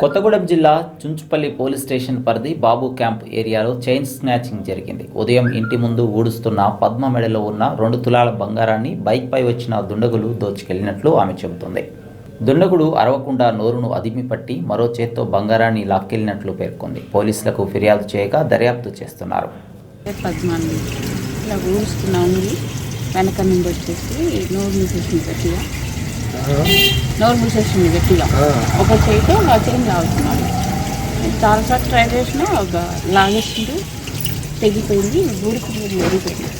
కొత్తగూడెం జిల్లా Chunchupalli police station పరిధి Babu camp ఏరియాలో చైన్ స్నాచింగ్ జరిగింది. ఉదయం ఇంటి ముందు ఊడుస్తున్న పద్మ మెడలో ఉన్న రెండు తులాల బంగారాన్ని బైక్పై వచ్చిన దుండగులు దోచుకెళ్ళినట్లు ఆమె చెబుతుంది. దుండగుడు అరవకుండా నోరును అదిమి పట్టి మరో చేత్తో బంగారాన్ని లాక్కెళ్ళినట్లు పేర్కొంది. పోలీసులకు ఫిర్యాదు చేయగా దర్యాప్తు చేస్తున్నారు. పద్మాన్ని ఇలా ఊరుస్తున్నా ఉంది. వెనక నుండి వచ్చేసి నోరు మూసేసింది గట్టిగా నోరు మూసేసింది గట్టిగా. ఒక చేయితో నా చేయి లాగుతున్నాడు నేను చాలాసార్లు ట్రై చేసినా ఒక లాగేసింది తెగిపోయింది ఊరుకుపోయింది ఒరిగిపోయింది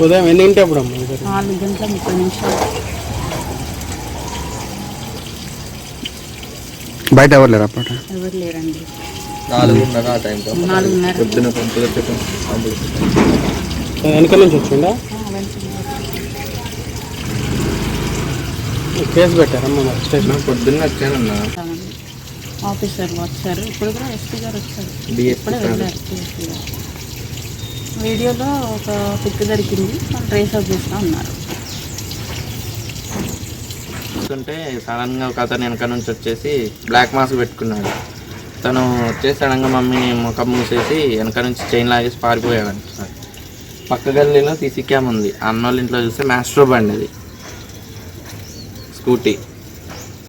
ఉదయం ఎన్నింటి అప్పుడు? నాలుగు గంటల ముప్పై నిమిషాలు. బయట ఎవరు లేరు అప్పట? ఎవరు లేరండి. నాలుగున్నర ఆ టైంలో నాలుగున్నర. పొద్దున వెనక నుంచి వచ్చిండా ఆ, వెంటనే కేసు పెట్టారమ్మ మరి? స్టేషన్? పొద్దున్న వచ్చానన్నా. ఆఫీసర్లు వచ్చారు. ఇప్పుడు కూడా ఎస్పీ గారు వచ్చారు. ఇప్పుడే. వెళ్ళారు గారు. వీడియోలో ఒక పిక్ దొరికింది. వాళ్ళు ట్రేస్ అవుట్ చేస్తూ ఉన్నారు. చూస్తుంటే సడన్గా ఒక అతను వెనక నుంచి వచ్చేసి బ్లాక్ మాస్క్ పెట్టుకున్నాడు. తను వచ్చేసి సడన్గా మమ్మీని ముఖం మూసేసి వెనక నుంచి చైన్ లాగేసి పారిపోయాడు సార్ పక్క గల్లీలో సీసీ క్యామ్ ఉంది. అన్నోళ్ళ ఇంట్లో చూస్తే మ్యాస్ట్రో బండి అది. స్కూటీ